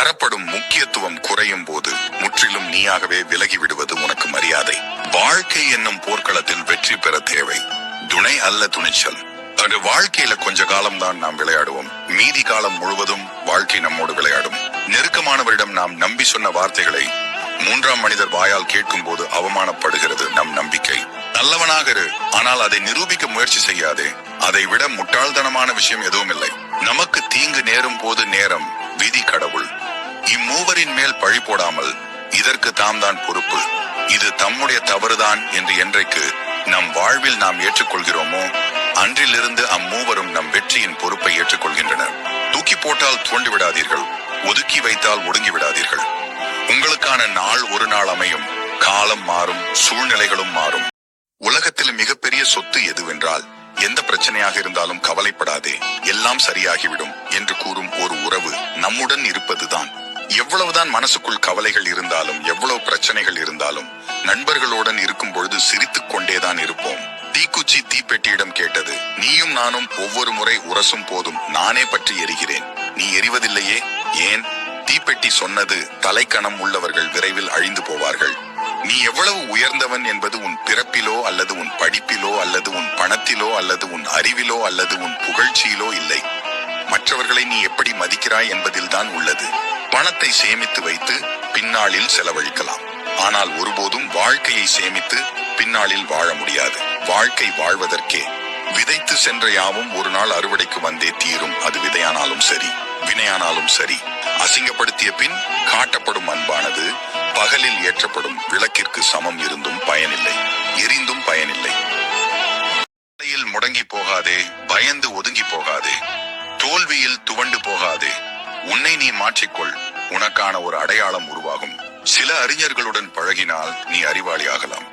தரப்படும் முக்கியத்துவம் குறையும் போது முற்றிலும் நீயாகவே விலகி விடுவது உனக்கு மரியாதை. வாழ்க்கை என்னும் போர்க்களத்தில் வெற்றி பெற தேவை. துணை அல்ல துணிச்சல். அது வாழ்க்கையில கொஞ்ச காலம் தான் நாம் விளையாடுவோம். மீதி காலம் முழுவதும் வாழ்க்கை நம்மோடு விளையாடும். நெருக்கமானவரிடம் நாம் நம்பி சொன்ன வார்த்தைகளை மூன்றாம் மனிதர் வாயால் கேட்கும் போது அவமானப்படுகிறது நம் நம்பிக்கை. நல்லவனாக இரு. ஆனால் அதை நிரூபிக்க முயற்சி செய்யாதே. அதை விட முட்டாள்தனமான விஷயம் எதுவும் இல்லை. நமக்கு தீங்கு நேரும் போது நேரம் விதி கடவுள். இம்மூவரின் மேல் பழி போடாமல் இதற்கு தாம் தான் பொறுப்பு. இது தம்முடைய தவறுதான் என்று என்றைக்கு நம் வாழ்வில் நாம் ஏற்றுக்கொள்கிறோமோ அன்றிலிருந்து அம்மூவரும் நம் வெற்றியின் பொறுப்பை ஏற்றுக்கொள்கின்றனர். தூக்கி போட்டால் தோண்டி விடாதீர்கள் ஒதுக்கி வைத்தால் ஒடுங்கி விடாதீர்கள் உங்களுக்கான நாள் ஒரு நாள் அமையும் காலம் மாறும் சூழ்நிலைகளும் மாறும். உலகத்தில் மிகப்பெரிய சொத்து எதுவென்றால் எந்த பிரச்சனையாக இருந்தாலும் கவலைப்படாதே எல்லாம் சரியாகிவிடும் என்று கூறும் ஒரு உறவு நம்முடன் இருப்பதுதான். எவ்வளவுதான் மனசுக்குள் கவலைகள் இருந்தாலும் எவ்வளவு பிரச்சனைகள் இருந்தாலும் நண்பர்களுடன் இருக்கும் பொழுது சிரித்துக் கொண்டேதான் இருப்போம். தீக்குச்சி தீப்பெட்டியிடம் கேட்டது நீயும் நானும் ஒவ்வொரு முறை உரசும் போதும் நானே பற்றி எரிகிறேன். நீ எரிவதில்லையே? ஏன்? தீப்பெட்டி சொன்னது தலைக்கணம் உள்ளவர்கள் விரைவில் அழிந்து போவார்கள். நீ எவ்வளவு உயர்ந்தவன் என்பது உன் பிறப்பிலோ அல்லது உன் படிப்பிலோ அல்லது உன் பணத்திலோ அல்லது உன் அறிவிலோ அல்லது உன் புகழ்ச்சியிலோ இல்லை. மற்றவர்களை நீ எப்படி மதிக்கிறாய் என்பதில்தான் உள்ளது. பணத்தை சேமித்து வைத்து பின்னாளில் செலவழிக்கலாம். ஆனால் ஒருபோதும் வாழ்க்கையை சேமித்து பின்னாளில் வாழ முடியாது. வாழ்க்கை வாழ்வதற்கே. விதைத்து சென்ற யாவும் ஒரு நாள் அறுவடைக்கு வந்தே தீரும். அது விதையானாலும் சரி வினையானாலும் சரி. அசிங்கப்படுத்திய பின் காட்டப்படும் அன்பானது பகலில் ஏற்றப்படும் விளக்கிற்கு சமம் இருந்தும் பயனில்லை எரிந்தும் பயனில்லை. முடங்கி போகாதே பயந்து ஒதுங்கி போகாதே. தோல்வியில் துவண்டு போகாதே. உன்னை நீ மாற்றிக்கொள். உனக்கான ஒரு அடையாளம் உருவாகும். சில அறிஞர்களுடன் பழகினால் நீ அறிவாளி ஆகலாம்.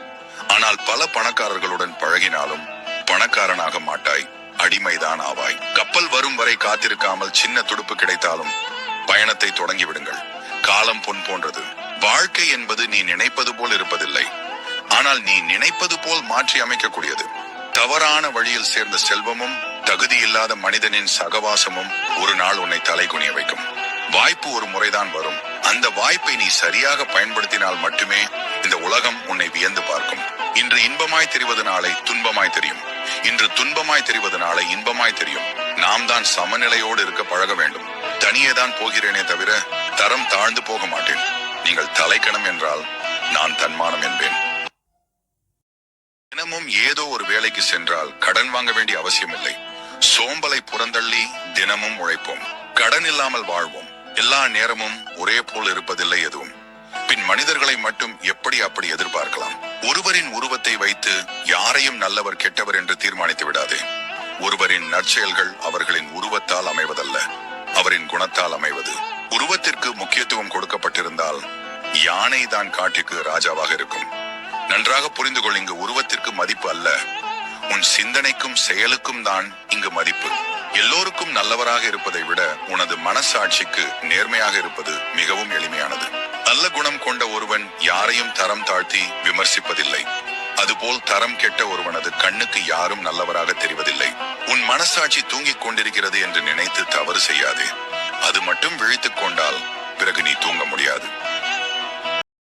ஆனால் பல பணக்காரர்களுடன் பழகினாலும் பணக்காரனாக மாட்டாய். அடிமைதான் ஆவாய். கப்பல் வரும் வரை காத்திருக்காமல் சின்ன துடுப்பு கிடைத்தாலும் பயணத்தை தொடங்கிவிடுங்கள். காலம் பொன் போன்றது. வாழ்க்கை என்பது நீ நினைப்பது போல் இருப்பதில்லை. ஆனால் நீ நினைப்பது போல் மாற்றி அமைக்கக்கூடியது. தவறான வழியில் சேர்ந்த செல்வமும் தகுதி இல்லாத மனிதனின் சகவாசமும் ஒரு நாள் உன்னை தலை குனிய வைக்கும். வாய்ப்பு ஒரு முறைதான் வரும். அந்த வாய்ப்பை நீ சரியாக பயன்படுத்தினால் மட்டுமே இந்த உலகம் உன்னை வியந்து பார்க்கும். இன்று இன்பமாய் தெரிவது நாளை துன்பமாய் தெரியும். இன்று துன்பமாய் தெரிவது நாளை இன்பமாய் தெரியும். நாம் தான் சமநிலையோடு இருக்க பழக வேண்டும். தனியே தான் போகிறேனே தவிர தரம் தாழ்ந்து போக மாட்டேன். நீங்கள் தலைக்கணம் என்றால் நான் தன்மானம் என்பேன். தினமும் ஏதோ ஒரு வேலைக்கு சென்றால் கடன் வாங்க வேண்டிய அவசியம் இல்லை சோம்பலை புறந்தள்ளி தினமும் உழைப்போம். கடன் இல்லாமல் வாழ்வோம். எல்லா நேரமும் ஒரே போல் இருப்பதில்லை எதுவும். பின் மனிதர்களை மட்டும் எப்படி அப்படி எதிர்பார்க்கலாம்? ஒருவரின் உருவத்தை வைத்து யாரையும் நல்லவர் கெட்டவர் என்று தீர்மானித்து விடாதே. ஒருவரின் நற்செயல்கள் அவர்களின் உருவத்தால் அமைவதல்ல. அவரின் குணத்தால் அமைவது. உருவத்திற்கு முக்கியத்துவம் கொடுக்கப்பட்டிருந்தால் யானை தான் காட்டிற்கு ராஜாவாக இருக்கும். நன்றாக புரிந்து கொள் இங்கு உருவத்திற்கு மதிப்பு அல்ல. உன் சிந்தனைக்கும் செயலுக்கும் தான் இங்கு மதிப்பு. எல்லோருக்கும் நல்லவராக இருப்பதை விட உனது மனசாட்சிக்கு நேர்மையாக இருப்பது மிகவும் எளிமையானது. நல்ல குணம் கொண்ட ஒருவன் யாரையும் தரம் தாழ்த்தி விமர்சிப்பதில்லை. அதுபோல் தரம் கெட்ட ஒருவனது கண்ணுக்கு யாரும் நல்லவராக தெரிவதில்லை. உன் மனசாட்சி தூங்கிக் கொண்டிருக்கிறது என்று நினைத்து தவறு செய்யாதே. அது மட்டும் விழித்துக் கொண்டால் பிறகு நீ தூங்க முடியாது.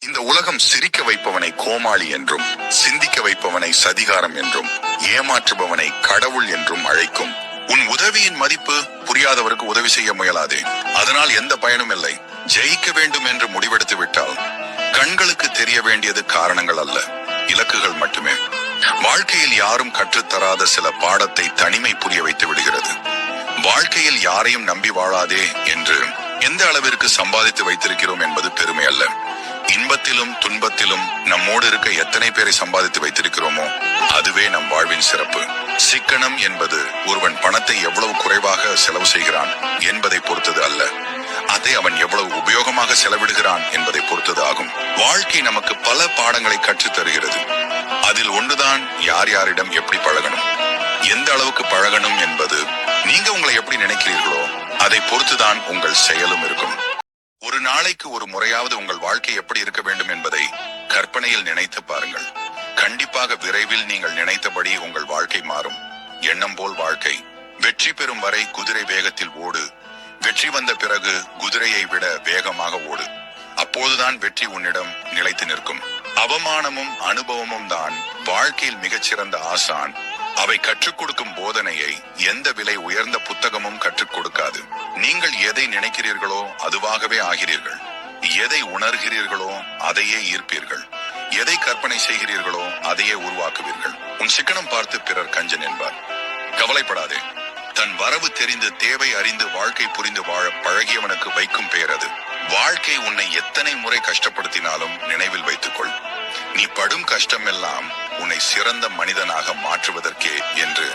இந்த உலகம் சிரிக்க வைப்பவனை கோமாளி என்றும் சிந்திக்க வைப்பவனை சதிகாரம் என்றும் ஏமாற்றுபவனை கடவுள் என்றும் அழைக்கும் உன் உதவியின் மதிப்பு புரியாதவருக்கு உதவி செய்ய முயலாதே. அதனால் எந்த பயனும் இல்லை. ஜெயிக்க வேண்டும் என்று முடிவெடுத்து விட்டால் கண்களுக்கு தெரிய வேண்டியது காரணங்கள் அல்ல. இலக்குகள் மட்டுமே. வாழ்க்கையில் யாரும் கற்றுத்தராத சில பாடத்தை தனிமை புரிய வைத்து விடுகிறது. வாழ்க்கையில் யாரையும் நம்பி வாழாதே என்று எந்த அளவிற்கு சம்பாதித்து வைத்திருக்கிறோம் என்பது பெருமை அல்ல. இன்பத்திலும் துன்பத்திலும் நம்மோடு இருக்க எத்தனை பேரை சம்பாதித்து வைத்திருக்கிறோமோ அதுவே நம் வாழ்வின் சிறப்பு. சிக்கனம் என்பது ஒருவன் பணத்தை எவ்வளவு குறைவாக செலவு செய்கிறான் என்பதை பொறுத்தது அல்ல. அதை அவன் எவ்வளவு உபயோகமாக செலவிடுகிறான் என்பதை பொறுத்தது ஆகும். வாழ்க்கை நமக்கு பல பாடங்களை கற்றுத் தருகிறது. அதில் ஒன்றுதான் யார் யாரிடம் எப்படி பழகணும்? எந்த அளவுக்கு பழகணும் என்பது நீங்க உங்களை எப்படி நினைக்கிறீர்களோ அதை பொறுத்துதான் உங்கள் செயலும் இருக்கும். ஒரு நாளைக்கு ஒரு முறையாவது உங்கள் வாழ்க்கை எப்படி இருக்க வேண்டும் என்பதை கற்பனையில் நினைத்து பாருங்கள். கண்டிப்பாக விரைவில் நீங்கள் நினைத்தபடி உங்கள் வாழ்க்கை மாறும். எண்ணம் போல் வாழ்க்கை. வெற்றி பெறும் வரை குதிரை வேகத்தில் ஓடு. வெற்றி வந்த பிறகு குதிரையை விட வேகமாக ஓடு. அப்போதுதான் வெற்றி உன்னிடம் நிலைத்து நிற்கும். அவமானமும் அனுபவமும் தான் வாழ்க்கையில் மிகச்சிறந்த ஆசான். அவை கற்றுக் கொடுக்கும் போதனையை எந்த விலை உயர்ந்த புத்தகமும் கற்றுக் கொடுக்காது. நீங்கள் எதை நினைக்கிறீர்களோ அதுவாகவே ஆகிறீர்கள். எதை உணர்கிறீர்களோ அதையே ஈர்ப்பீர்கள். எதை கற்பனை செய்கிறீர்களோ அதையே உருவாக்குவீர்கள். உன் சிக்கனம் பார்த்து பிறர் கஞ்சன் என்பார். கவலைப்படாதே. தன் வரவு தெரிந்து தேவை அறிந்து வாழ்க்கை புரிந்து வாழ பழகியவனுக்கு வைக்கும் பெயர் அது. வாழ்க்கை உன்னை எத்தனை முறை கஷ்டப்படுத்தினாலும் நினைவில் வைத்துக்கொள். நீ படும் கஷ்டமெல்லாம் உன்னை சிறந்த மனிதனாக மாற்றுவதற்கே என்று